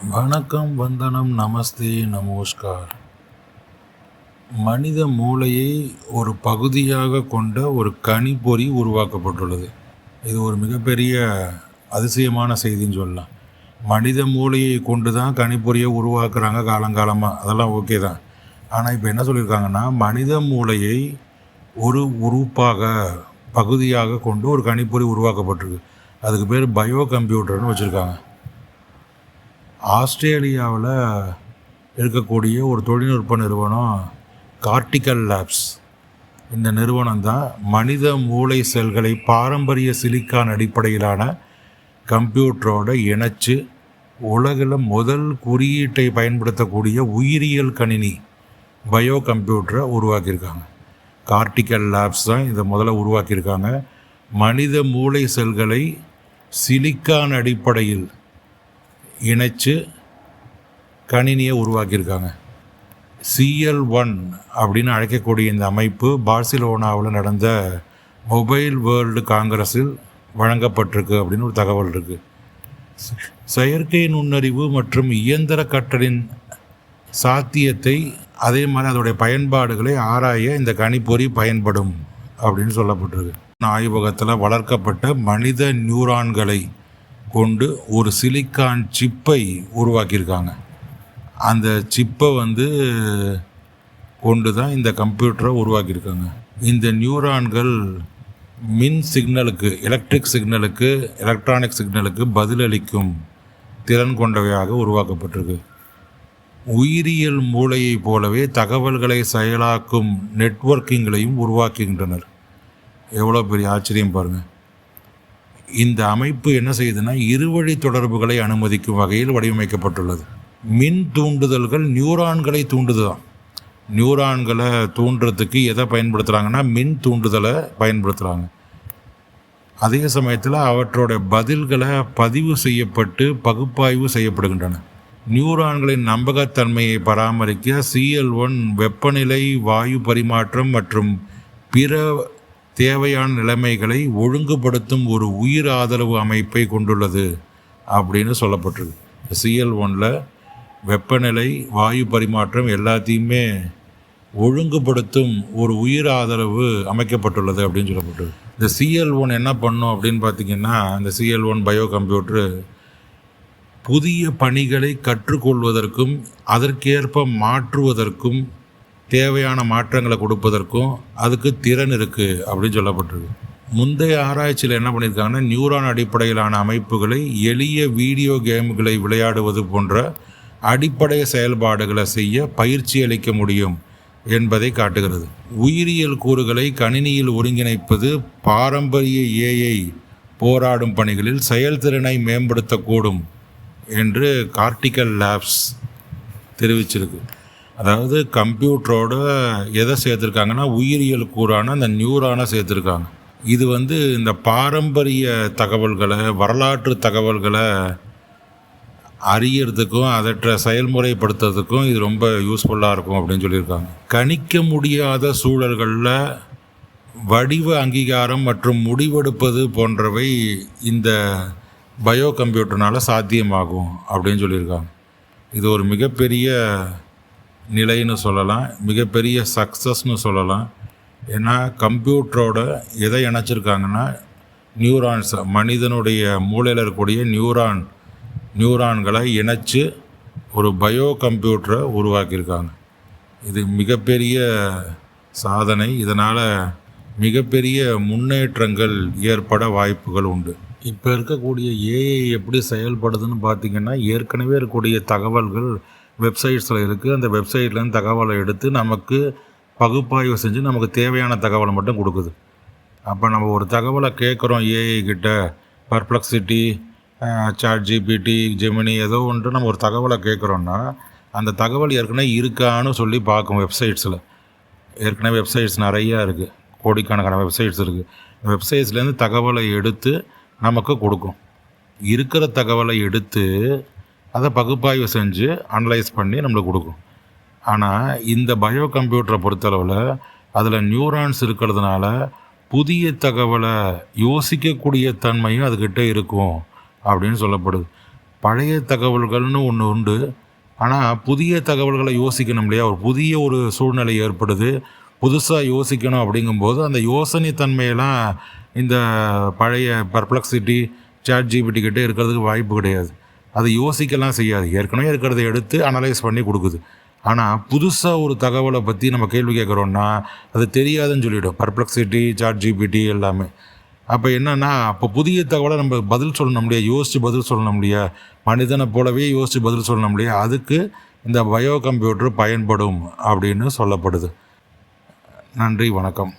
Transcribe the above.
வணக்கம் வந்தனம் நமஸ்தே நமஸ்கார். மனித மூளையை ஒரு பகுதியாக கொண்ட ஒரு கணிப்பொறி உருவாக்கப்பட்டுள்ளது. இது ஒரு மிகப்பெரிய அதிசயமான செய்தின்னு சொல்லலாம். மனித மூளையை கொண்டு தான் கணிப்பொறியை உருவாக்குறாங்க காலங்காலமாக அதெல்லாம் ஓகே தான். ஆனால் இப்போ என்ன சொல்லியிருக்காங்கன்னா மனித மூளையை ஒரு உறுப்பாக பகுதியாக கொண்டு ஒரு கணிப்பொறி உருவாக்கப்பட்டிருக்கு. அதுக்கு பேர் பயோ கம்ப்யூட்டர்னு வச்சுருக்காங்க. ஆஸ்திரேலியாவில் இருக்கக்கூடிய ஒரு தொழில்நுட்ப நிறுவனம் கார்டிக்கல் லேப்ஸ். இந்த நிறுவனம் தான் மனித மூளை செல்களை பாரம்பரிய சிலிக்கான் அடிப்படையிலான கம்ப்யூட்டரோட இணைச்சு உலகில் முதல் குறியீட்டை பயன்படுத்தக்கூடிய உயிரியல் கணினி பயோ கம்ப்யூட்டரை உருவாக்கியிருக்காங்க. கார்டிக்கல் லேப்ஸ் தான் இதை முதல்ல உருவாக்கியிருக்காங்க. மனித மூளை செல்களை சிலிக்கான் அடிப்படையில் இணைச்சு கணினியை உருவாக்கியிருக்காங்க. சிஎல் ஒன் அப்படின்னு அழைக்கக்கூடிய இந்த அமைப்பு பார்சிலோனாவில் நடந்த மொபைல் வேர்ல்டு காங்கிரஸில் வழங்கப்பட்டிருக்கு அப்படின்னு ஒரு தகவல் இருக்குது செயற்கை நுண்ணறிவு மற்றும் இயந்திர கற்றலின் சாத்தியத்தை அதே மாதிரி அதோடைய பயன்பாடுகளை ஆராய இந்த கணிப்பொறி பயன்படும் அப்படின்னு சொல்லப்பட்டிருக்கு. ஆய்வகத்தில் வளர்க்கப்பட்ட மனித நியூரான்களை கொண்டு ஒரு சிலிக்கான் சிப்பை உருவாக்கியிருக்காங்க. அந்த சிப்பை வந்து கொண்டு தான் இந்த கம்ப்யூட்டரை உருவாக்கியிருக்காங்க. இந்த நியூரான்கள் மின் சிக்னலுக்கு எலக்ட்ரிக் சிக்னலுக்கு எலக்ட்ரானிக் சிக்னலுக்கு பதிலளிக்கும் திறன் கொண்டவையாக உருவாக்கப்பட்டிருக்கு. உயிரியல் மூளையைப் போலவே தகவல்களை செயலாக்கும் நெட்வொர்க்கிங்களையும் உருவாக்குகின்றனர். எவ்வளோ பெரிய ஆச்சரியம் பாருங்கள் இந்த அமைப்பு என்ன செய்யுதுன்னா இருவழி தொடர்புகளை அனுமதிக்கும் வகையில் வடிவமைக்கப்பட்டுள்ளது. மின் தூண்டுதல்கள் நியூரான்களை தூண்டுதான் நியூரான்களை தூண்டுறதுக்கு எதை பயன்படுத்துகிறாங்கன்னா மின் தூண்டுதலை பயன்படுத்துகிறாங்க அதே சமயத்தில் அவற்றோட பதில்களை பதிவு செய்யப்பட்டு பகுப்பாய்வு செய்யப்படுகின்றன. நியூரான்களின் நம்பகத்தன்மையை பராமரிக்க சிஎல் ஒன் வெப்பநிலை வாயு பரிமாற்றம் மற்றும் பிற தேவையான நிலைமைகளை ஒழுங்குபடுத்தும் ஒரு உயிர் ஆதரவு அமைப்பை கொண்டுள்ளது அப்படின்னு சொல்லப்பட்டிருக்கு. சிஎல் ஒனில் வெப்பநிலை வாயு பரிமாற்றம் எல்லாத்தையுமே ஒழுங்குபடுத்தும் ஒரு உயிர் ஆதரவு அமைக்கப்பட்டுள்ளது அப்படின்னு சொல்லப்பட்டு இந்த சிஎல் ஒன் என்ன பண்ணும் அப்படின்னு பார்த்தீங்கன்னா இந்த சிஎல் ஒன் பயோ கம்ப்யூட்ரு புதிய பணிகளை கற்றுக்கொள்வதற்கும் அதற்கேற்ப மாற்றுவதற்கும் தேவையான மாற்றங்களை கொடுப்பதற்கும் அதுக்கு திறன் இருக்குது அப்படின்னு சொல்லப்பட்டிருக்கு. முந்தைய ஆராய்ச்சியில் என்ன பண்ணியிருக்காங்கன்னா நியூரான் அடிப்படையிலான அமைப்புகளை எளிய வீடியோ கேம்களை விளையாடுவது போன்ற அடிப்படை செயல்பாடுகளை செய்ய பயிற்சி அளிக்க முடியும் என்பதை காட்டுகிறது. உயிரியல் கூறுகளை கணினியில் ஒருங்கிணைப்பது பாரம்பரிய ஏஐ போராடும் பணிகளில் செயல்திறனை மேம்படுத்தக்கூடும் என்று கார்டிக்கல் லேப்ஸ் தெரிவிச்சிருக்கு. அதாவது கம்ப்யூட்டரோட எதை சேர்த்துருக்காங்கன்னா உயிரியல் கூறான அந்த நியூரானை சேர்த்துருக்காங்க. இது வந்து இந்த பாரம்பரிய தகவல்களை வரலாற்று தகவல்களை அறியறதுக்கும் அதற்ற செயல்முறைப்படுத்துறதுக்கும் இது ரொம்ப யூஸ்ஃபுல்லாக இருக்கும் அப்படின்னு சொல்லியிருக்காங்க. கணிக்க முடியாத சூழல்களில் வடிவ அங்கீகாரம் மற்றும் முடிவெடுப்பது போன்றவை இந்த பயோ கம்ப்யூட்டர்னால் சாத்தியமாகும் அப்படின்னு சொல்லியிருக்காங்க. இது ஒரு மிகப்பெரிய நிலைன்னு சொல்லலாம் மிகப்பெரிய சக்ஸஸ்னு சொல்லலாம். ஏன்னா கம்ப்யூட்டரோட எதை இணைச்சிருக்காங்கன்னா நியூரான்ஸ் மனிதனுடைய மூளையில் இருக்கக்கூடிய நியூரான் நியூரான்களை இணைச்சி ஒரு பயோ கம்ப்யூட்டரை உருவாக்கியிருக்காங்க. இது மிகப்பெரிய சாதனை. இதனால் மிகப்பெரிய முன்னேற்றங்கள் ஏற்பட வாய்ப்புகள் உண்டு. இப்போ இருக்கக்கூடிய ஏஐ எப்படி செயல்படுதுன்னு பார்த்திங்கன்னா ஏற்கனவே இருக்கக்கூடிய தகவல்கள் வெப்சைட்ஸில் இருக்குது அந்த வெப்சைட்லேருந்து தகவலை எடுத்து நமக்கு பகுப்பாய்வு செஞ்சு நமக்கு தேவையான தகவலை மட்டும் கொடுக்குது. அப்போ நம்ம ஒரு தகவலை கேட்குறோம் ஏஐ கிட்ட. பர்ப்ளெக்சிட்டி சாட் ஜிபிடி ஜெமினி ஏதோ ஒன்று நம்ம ஒரு தகவலை கேட்குறோன்னா அந்த தகவல் ஏற்கனவே இருக்கான்னு சொல்லி பார்க்கும் வெப்சைட்ஸில். ஏற்கனவே வெப்சைட்ஸ் நிறையா இருக்குது கோடிக்கணக்கான வெப்சைட்ஸ் இருக்குது வெப்சைட்ஸ்லேருந்து தகவலை எடுத்து நமக்கு கொடுக்கும். இருக்கிற தகவலை எடுத்து அதை பகுப்பாய்வு செஞ்சு அனலைஸ் பண்ணி நம்மளுக்கு கொடுக்கும். ஆனால் இந்த பயோ கம்ப்யூட்டரை பொறுத்தளவில் அதில் நியூரான்ஸ் இருக்கிறதுனால புதிய தகவலை யோசிக்கக்கூடிய தன்மையும் அதுக்கிட்ட இருக்கும் அப்படின்னு சொல்லப்படுது. பழைய தகவல்கள்னு ஒன்று உண்டு. ஆனால் புதிய தகவல்களை யோசிக்கணும் இல்லையா? ஒரு புதிய ஒரு சூழ்நிலை ஏற்படுது. புதுசாக யோசிக்கணும் அப்படிங்கும்போது அந்த யோசனை தன்மையெல்லாம் இந்த பழைய பர்ப்ளக்சிட்டி சாட் ஜிபிடி கிட்டே இருக்கிறதுக்கு வாய்ப்பு கிடையாது. அது யோசிக்கலாம் செய்யாது. ஏற்கனவே இருக்கிறத எடுத்து அனலைஸ் பண்ணி கொடுக்குது. ஆனால் புதுசாக ஒரு தகவலை பற்றி நம்ம கேள்வி கேட்குறோன்னா அது தெரியாதுன்னு சொல்லிவிடும் பர்ப்ளெக்சிட்டி சாட் ஜிபிடி எல்லாமே. அப்போ என்னென்னா அப்போ புதிய தகவலை நம்ம பதில் சொல்லணும் இல்லையா? யோசித்து பதில் சொல்லணும் இல்லையா? மனிதனை போலவே யோசித்து பதில் சொல்லணும் இல்லையா? அதுக்கு இந்த பயோ கம்ப்யூட்டர் பயன்படும் அப்படின்னு சொல்லப்படுது. நன்றி வணக்கம்.